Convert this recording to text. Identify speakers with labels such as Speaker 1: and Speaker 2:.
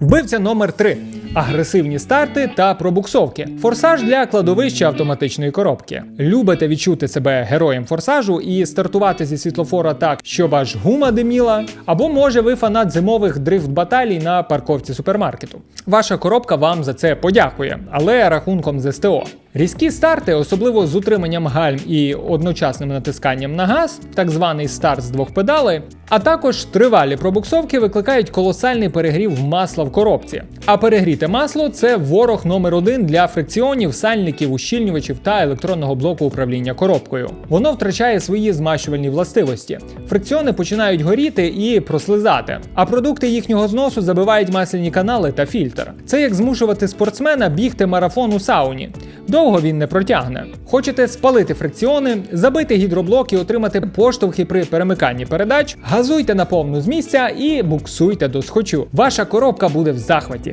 Speaker 1: Вбивця номер 3 агресивні старти та пробуксовки. Форсаж для кладовища автоматичної коробки. Любите відчути себе героєм форсажу і стартувати зі світлофора так, щоб аж гума диміла. Або може ви фанат зимових дрифт баталій на парковці супермаркету. Ваша коробка вам за це подякує, але рахунком з СТО. Різкі старти, особливо з утриманням гальм і одночасним натисканням на газ, так званий старт з двох педалей, а також тривалі пробуксовки викликають колосальний перегрів масла в коробці. А перегріте масло це ворог номер один для фрикціонів, сальників, ущільнювачів та електронного блоку управління коробкою. Воно втрачає свої змащувальні властивості. Фрикціони починають горіти і прослизати, а продукти їхнього зносу забивають масляні канали та фільтр. Це як змушувати спортсмена бігти марафон у сауні. Довго він не протягне. Хочете спалити фрикціони, забити гідроблок і отримати поштовхи при перемиканні передач, газуйте на повну з місця і буксуйте до схочу. Ваша коробка буде в захваті.